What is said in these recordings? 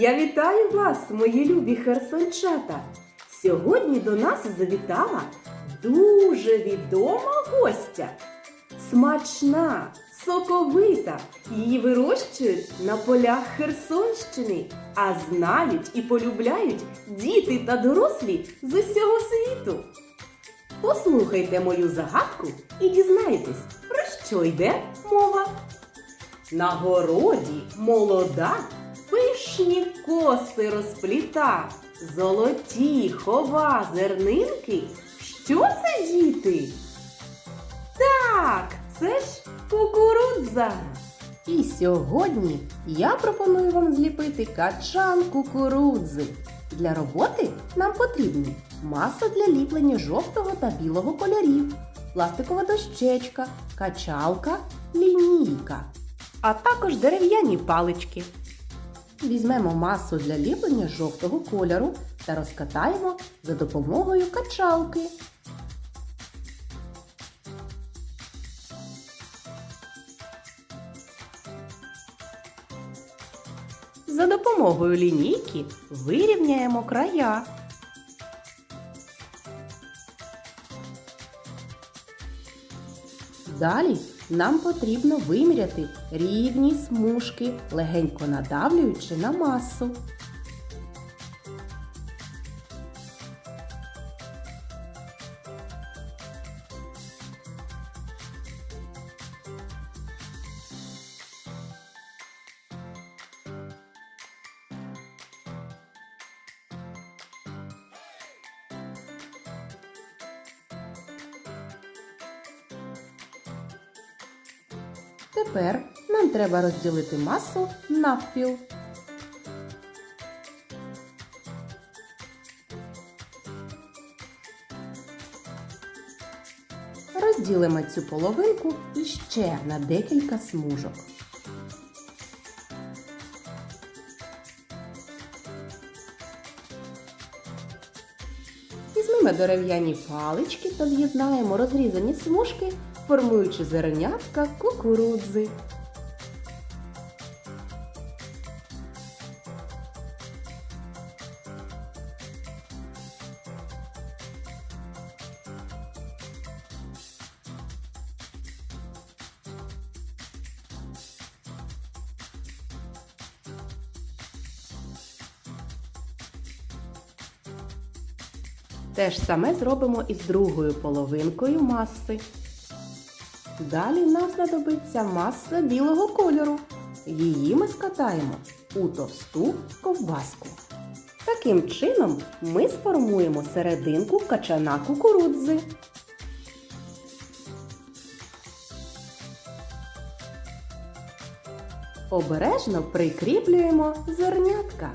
Я вітаю вас, мої любі херсончата! Сьогодні до нас завітала дуже відома гостя. Смачна, соковита. Її вирощують на полях Херсонщини, а знають і полюбляють діти та дорослі з усього світу. Послухайте мою загадку і дізнайтесь, про що йде мова. На городі молода, пишні коси розпліта, золоті хова зернинки. Що це, діти? Так, це ж кукурудза. І сьогодні я пропоную вам зліпити качан кукурудзи. Для роботи нам потрібні маса для ліплення жовтого та білого кольорів, пластикова дощечка, качалка, лінійка, а також дерев'яні палички. Візьмемо масу для ліплення жовтого кольору та розкатаємо за допомогою качалки. За допомогою лінійки вирівняємо края. Далі нам потрібно виміряти рівні смужки, легенько надавлюючи на масу. Тепер нам треба розділити масу навпіл. Розділимо цю половинку іще на декілька смужок. Візьмемо дерев'яні палички та з'єднаємо розрізані смужки, формуючи зернятка кукурудзи. Те ж саме зробимо і з другою половинкою маси. Далі нам знадобиться маса білого кольору. Її ми скатаємо у товсту ковбаску. Таким чином ми сформуємо серединку качана кукурудзи. Обережно прикріплюємо зернятка.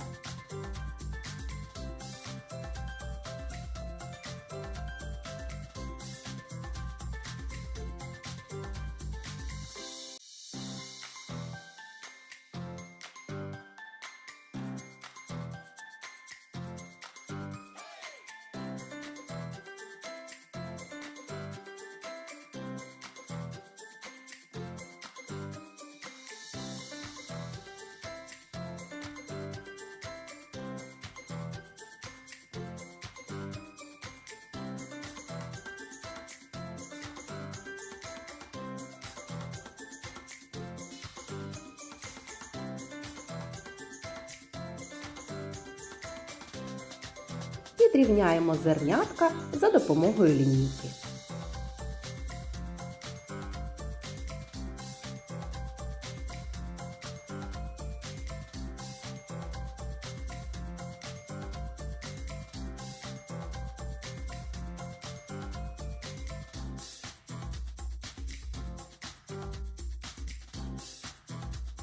Підрівняємо зернятка за допомогою лінійки.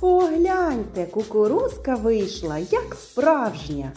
Погляньте, кукурузка вийшла як справжня.